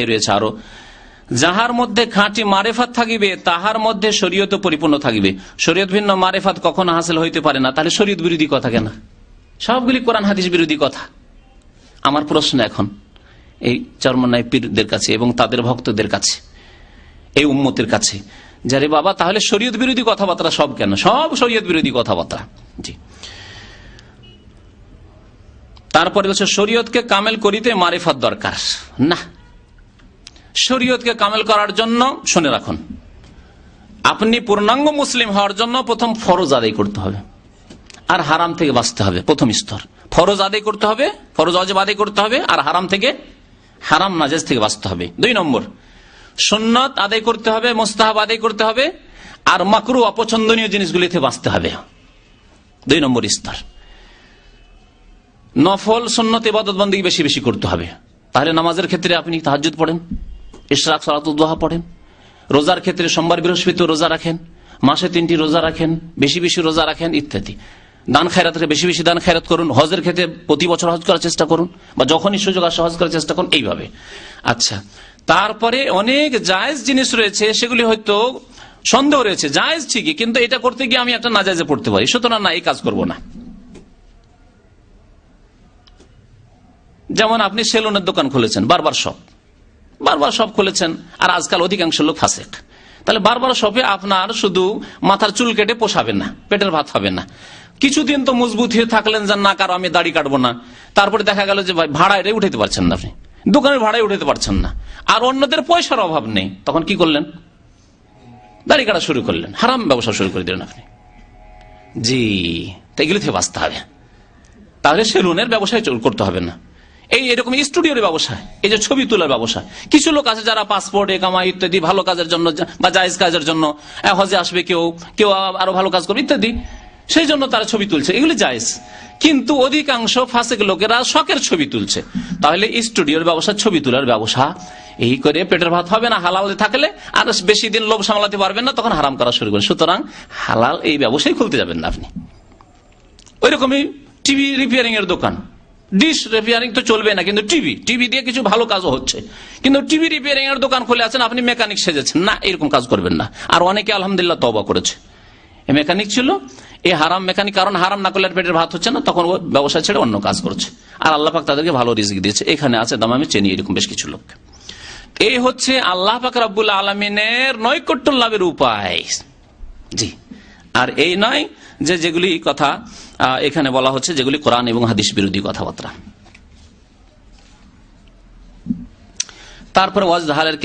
রয়েছে আরও। যাহার মধ্যে খাঁটি মারেফাত থাকিবে, তাহার মধ্যে শরীয়ত পরিপূর্ণ থাকিবে। শরীয়ত ভিন্ন মারেফাত কখনো হাসিল হইতে পারে না। তাহলে শরীয়ত বিরোধী কথা কেন? সবগুলি কোরআন হাদিস বিরোধী কথা। আমার প্রশ্ন এখন এই চর্মনায় পীরদের কাছে এবং তাদের ভক্তদের কাছে, এই উম্মতের কাছে যারে বাবা, তাহলে শরীয়ত বিরোধী কথাবার্তা সব কেন? সব শরীয়ত বিরোধী কথাবার্তা। জি। তারপরে হচ্ছে শরীয়তকে কামেল করিতে মারেফাত দরকার। না শরীয়তকে কামেল করার জন্য শুনে রাখুন। আপনি পূর্ণাঙ্গ মুসলিম হওয়ার জন্য প্রথম ফরজ আদায় করতে হবে। আর হারাম থেকে বাঁচতে হবে, প্রথম স্তর। ফরজ আদায় করতে হবে, ফরজ অজব আদায় করতে হবে, আর হারাম থেকে, হারাম নাজেজ থেকে বাঁচতে হবে। দুই নম্বর, সুন্নত আদায় করতে হবে, মোস্তাহাব আদায় করতে হবে, আর মাকরু অপছন্দনীয় জিনিসগুলিতে বাঁচতে হবে। দুই নম্বর স্তর। নফল সন্ন্যত ইবাদত বন্দী বেশি বেশি করতে হবে। তাহলে নামাজের ক্ষেত্রে আপনি তাহাজুদ পড়েন। ইশরাক সালাতুদ্দোহা পড়েন। রোজার ক্ষেত্রে সোমবার বৃহস্পতি রোজা রাখেন, মাসে তিনটি রোজা রাখেন, বেশি বেশি রোজা রাখেন, ইত্যাদি। দান খায়রাতের বেশি বেশি দান খায়রাত করুন, হজের ক্ষেত্রে প্রতি বছর হজ করার চেষ্টা করুন, বা যখনই সুযোগ আসে হজ করার চেষ্টা করুন, এইভাবে। আচ্ছা তারপরে অনেক জায়েজ জিনিস রয়েছে, সেগুলি হয়তো সন্দেহ রয়েছে, জায়েজ ঠিকই, কিন্তু এটা করতে গিয়ে আমি একটা নাজাজে পড়তে পারি। সুতরাং না, এই কাজ করব না। যেমন আপনি সেলুনের দোকান খুলেছেন, বারবার সব বারবার সব খুলেছেন, আর আজকাল অধিকাংশ লোক ফাঁসেক। তাহলে বারবার শপে আপনার শুধু মাথার চুল কেটে পোষাবেন না, পেটের ভাত হবে না। কিছুদিন তো মজবুত হয়ে থাকলেন যে না কারও আমি দাড়ি কাটবো না। তারপরে দেখা গেল যে ভাড়ায় উঠাতে পারছেন না আপনি। দোকানের ভাড়ায় উঠাতে পারছেন না। আর অন্যদের পয়সার অভাব নেই। তখন কি করলেন? দাড়ি কাটা শুরু করলেন। হারাম ব্যবসা শুরু করে দিলেন আপনি। জি, তো এগুলো থেকে বাঁচতে হবে। তাহলে সেলুনের ব্যবসায় করতে হবে না। এই এরকম স্টুডিওর ব্যবসা, এই যে ছবি তোলার ব্যবসা। কিছু লোক আছে যারা পাসপোর্ট একামা ইত্যাদি, ভালো কাজের জন্য, বা জায়জ কাজের জন্য হজে আসবে কেউ কেউ আরও ভালো কাজ করবে ইত্যাদি। সেই জন্য তারা ছবি তুলছে। এগুলি জায়জ। কিন্তু অধিকাংশ ফাঁসেক লোকেরা শখের ছবি তুলছে। তাহলে স্টুডিওর ব্যবসা, ছবি তোলার ব্যবসা, এই করে পেটের ভাত হবে না, হালাল থাকলে আর বেশি দিন লোভ সামলাতে পারবেন না, তখন হারাম করা শুরু করবেন। সুতরাং হালাল এই ব্যবসায় খুলতে যাবেন না আপনি। ওই রকমই টিভি রিপেয়ারিং এর দোকান। ডিশ রিপেয়ারিং তো চলবে না, কিন্তু টিভি টিভি দিয়ে কিছু ভালো কাজও হচ্ছে। কিন্তু টিভি রিপেয়ারিং এর দোকান খুলে আছেন, আপনি মেকানিক সেজেছেন। না, এরকম কাজ করবেন না। আর অনেকে আলহামদুলিল্লাহ তবা করেছে। মেকানিক ছিল এই হারাম মেকানিক কারণ হারাম না করলে পেটের ভাত হচ্ছে না, তখন ও ব্যবসা ছেড়ে অন্য কাজ করছে। আর আল্লাহ পাক তাদেরকে ভালো রিজিক দিয়েছে। এখানে আছে দাম আমি চেনি, এরকম বেশ কিছু লোক। এই হচ্ছে আল্লাহ পাক রাব্বুল আলমিনের নৈকট্য লাভের উপায়। জি। আর এই নয় যে যেগুলি কথা এখানে বলা হচ্ছে যেগুলি কোরআন এবং হাদিস বিরোধী কথাবার্তা। তারপরে ওয়াজ দাহারের